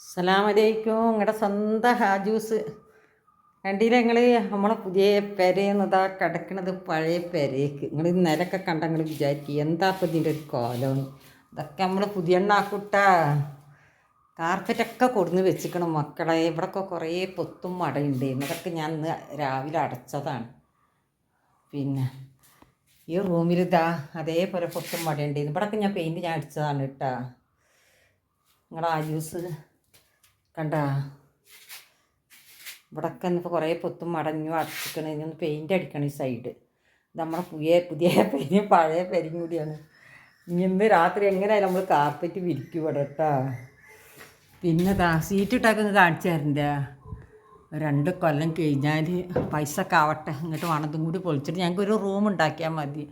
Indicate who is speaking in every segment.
Speaker 1: അസ്സലാമലൈക്കും നിങ്ങളുടെ സ്വന്തം ഹാജൂസ്. കണ്ടില്ല നിങ്ങൾ നമ്മളെ പുതിയ പെരയെന്നതാ കിടക്കണത് പഴയ പെരയ്ക്ക് നിങ്ങൾ നിലക്കെ കണ്ട നിങ്ങൾ വിചാരിക്കുക എന്താ ഇപ്പം ഇതിന്റെ ഒരു കോലം ഇതൊക്കെ നമ്മൾ പുതിയ എണ്ണാക്കുട്ട. കാർപ്പറ്റൊക്കെ കൊടുന്ന് വെച്ചിക്കണം മക്കളെ. ഇവിടെയൊക്കെ കുറേ പൊത്തും മടയുണ്ടായിരുന്നു അതൊക്കെ ഞാൻ ഇന്ന് രാവിലെ അടച്ചതാണ്. പിന്നെ ഈ റൂമിൽ ഇതാ അതേപോലെ പൊത്തും മടയുണ്ടായിരുന്നു ഇവിടെയൊക്കെ ഞാൻ പെയിന്റ് ഞാൻ അടിച്ചതാണ് കേട്ടാ. നിങ്ങളുടെ ആജൂസ് കണ്ട? ഇവിടൊക്കെ ഇന്നിപ്പോൾ കുറേ പൊത്തും മടഞ്ഞു അടച്ചിക്കണ ഇനി ഒന്ന് പെയിന്റ് അടിക്കണം ഈ സൈഡ് നമ്മുടെ പുതിയ പുതിയ പെരിയും പഴയ പെരിയും കൂടിയാണ്. ഇനി ഇന്ന് രാത്രി എങ്ങനെയായാലും നമ്മൾ കാർപ്പറ്റ് വിരിക്കും ഇവിടെ കേട്ടാ പിന്നെ ദാ സീറ്റ് ഇട്ടൊക്കെ കാണിച്ചു തരണ്ട. രണ്ട് കൊല്ലം കഴിഞ്ഞാൽ പൈസ ഒക്കെ ആവട്ടെ. ഇങ്ങോട്ട് വേണതും കൂടി പൊളിച്ചിട്ട് ഞങ്ങൾക്ക് ഒരു റൂം ഉണ്ടാക്കിയാൽ മതി.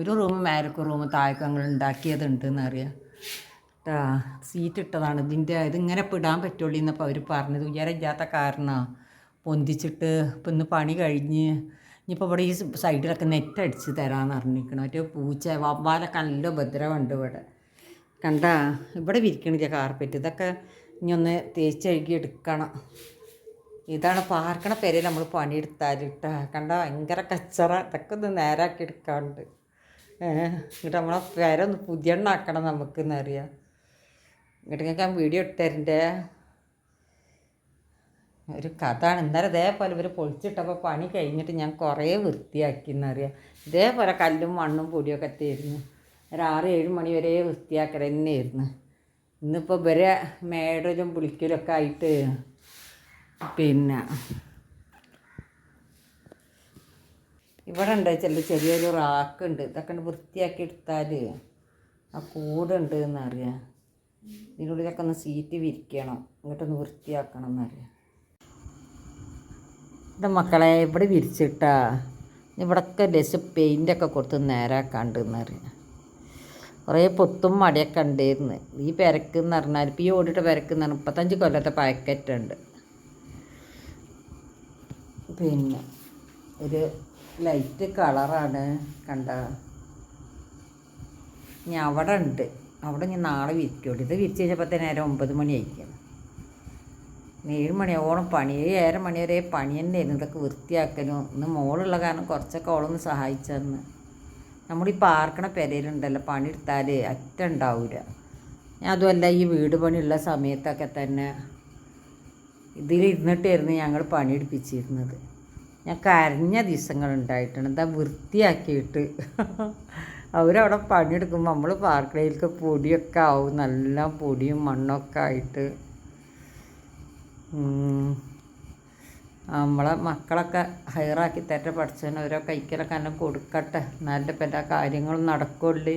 Speaker 1: ഒരു റൂം മേലക്ക് റൂം താഴേക്ക് ഞങ്ങൾ ഉണ്ടാക്കിയതുണ്ട് എന്നറിയാം ആ സീറ്റ് ഇട്ടതാണ് ഇതിന്റെ ഇതിങ്ങനെ ഇപ്പം ഇടാൻ പറ്റുള്ളൂ എന്നപ്പോൾ അവർ പറഞ്ഞത്. ഉയരമില്ലാത്ത കാരണം. പൊന്തിച്ചിട്ട് ഇപ്പം ഇന്ന് പണി കഴിഞ്ഞ് ഇനിയിപ്പോൾ ഇവിടെ ഈ സൈഡിലൊക്കെ നെറ്റ് അടിച്ച് തരാമെന്ന് അറിഞ്ഞിരിക്കണം മറ്റേ പൂച്ച വവ്വാലൊക്കെ നല്ല ഉപദ്രവമുണ്ട് ഇവിടെ. കണ്ട ഇവിടെ വിരിക്കണില്ല കാർപ്പറ്റ് ഇതൊക്കെ ഇനി ഒന്ന് തേച്ച് കഴുകി എടുക്കണം. ഇതാണ് പാർക്കണ പേരെ നമ്മൾ പണിയെടുത്താൽ ഇട്ടാ കണ്ട ഭയങ്കര കച്ചറ. ഇതൊക്കെ ഒന്ന് നേരാക്കി എടുക്കാറുണ്ട് എന്നിട്ട് നമ്മളെ പേരൊന്ന് പുതിയ എണ്ണാക്കണം നമുക്ക് എന്നറിയാം ഇങ്ങോട്ട് ഞാൻ വീഡിയോ ഇട്ടതിന്റെ ഒരു കഥയാണ്. ഇന്നലെ ഇതേപോലെ ഇവർ പൊളിച്ചിട്ടപ്പോൾ പണി കഴിഞ്ഞിട്ട് ഞാൻ കുറേ വൃത്തിയാക്കി എന്നറിയാം ഇതേപോലെ കല്ലും മണ്ണും പൊടിയൊക്കെ തരുന്നു. ഒരു ആറ് ഏഴ് മണി വരെ വൃത്തിയാക്കൽ തന്നെയായിരുന്നു ഇന്നിപ്പോൾ ഇവരെ മേടലും പുളിക്കലൊക്കെ ആയിട്ട് പിന്നെ ഇവിടെ ഉണ്ട് ചില ചെറിയൊരു റാക്കുണ്ട്. ഇതൊക്കെ വൃത്തിയാക്കി എടുത്താൽ ആ കൂടുണ്ട് എന്നറിയാം. ഇതിനുള്ളിലൊക്കെ ഒന്ന് സീറ്റ് വിരിക്കണം. ഇങ്ങോട്ടൊന്ന് വൃത്തിയാക്കണം എന്നറിയാം ഇത് മക്കളെ ഇവിടെ വിരിച്ചിട്ടാ. ഇവിടൊക്കെ ലസ് പെയിന്റൊക്കെ കൊടുത്ത് നേരാക്കാണ്ട് എന്നറിയാം കുറേ പൊത്തും മടിയൊക്കെ ഉണ്ടായിരുന്നു ഈ പെരക്ക് എന്ന് പറഞ്ഞാൽ ഇപ്പോൾ ഈ ഓടിയിട്ട് പെരക്ക് എന്ന് പറഞ്ഞാൽ മുപ്പത്തഞ്ച് കൊല്ലത്തെ പാക്കറ്റുണ്ട് പിന്നെ ഒരു ലൈറ്റ് കളറാണ് കണ്ട. ഇനി അവിടെ ഉണ്ട്. അവിടെ ഞാൻ നാളെ വിരിക്കുള്ളൂ ഇത് വിരിച്ച് കഴിഞ്ഞപ്പോൾ നേരം ഒമ്പത് മണി ആയിരിക്കണം. ഏഴ് മണിയാവണം പണി. ഏഴ് ഏഴര മണി വരെ പണി തന്നെയായിരുന്നു. ഇതൊക്കെ വൃത്തിയാക്കലും. ഇന്ന് മോളുള്ള കാരണം കുറച്ചൊക്കെ ഓളൊന്ന് സഹായിച്ചെന്ന്. നമ്മുടെ ഈ പാർക്കണ പെരയിലുണ്ടല്ലോ പണിയെടുത്താൽ അറ്റ ഉണ്ടാവില്ല ഞാൻ അതുമല്ല ഈ വീട് പണിയുള്ള സമയത്തൊക്കെ തന്നെ ഇതിലിരുന്നിട്ടായിരുന്നു ഞങ്ങൾ പണിയെടുപ്പിച്ചിരുന്നത്. ഞാൻ കരഞ്ഞ ദിവസങ്ങളുണ്ടായിട്ടുണ്ട്. എന്താ വൃത്തിയാക്കിയിട്ട് അവരവിടെ പണിയെടുക്കുമ്പോൾ നമ്മൾ പാർക്കടയിലേക്ക് പൊടിയൊക്കെ ആവും. നല്ല പൊടിയും മണ്ണൊക്കെ ആയിട്ട്. നമ്മളെ മക്കളൊക്കെ ഹയറാക്കി തേറ്റ പഠിച്ചതിന് ഓരോ കൈക്കലൊക്കെ എന്നെ കൊടുക്കട്ടെ. നല്ല പല എല്ലാ കാര്യങ്ങളും നടക്കുള്ളൂ.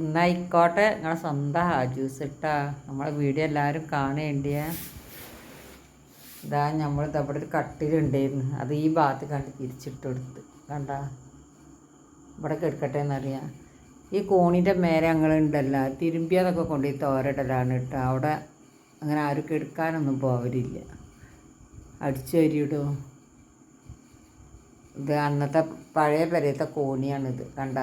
Speaker 1: എന്നായിക്കോട്ടെ നിങ്ങളെ സ്വന്തം ഹാജൂസ് ഇട്ടാ. നമ്മളെ വീഡിയോ എല്ലാവരും കാണേണ്ടിയേ. ഇതാ നമ്മൾ അവിടെ ഒരു കട്ടിലുണ്ടായിരുന്നു. അത് ഈ ഭാഗത്ത് കണ്ട് തിരിച്ചിട്ട് കൊടുത്ത്. കണ്ട? ഇവിടെ കിടക്കട്ടെ എന്നറിയാം. ഈ കോണിന്റെ മേലെ ഞങ്ങളുണ്ടല്ലോ. തിരുമ്പിയതൊക്കെ കൊണ്ടുപോയി തോരടലാണ് കേട്ടോ. അവിടെ അങ്ങനെ ആരും കെടുക്കാനൊന്നും പോവരില്ല അടിച്ചു വരിയിടും. ഇത് അന്നത്തെ പഴയ പെരയത്തെ കോണിയാണിത്. കണ്ട?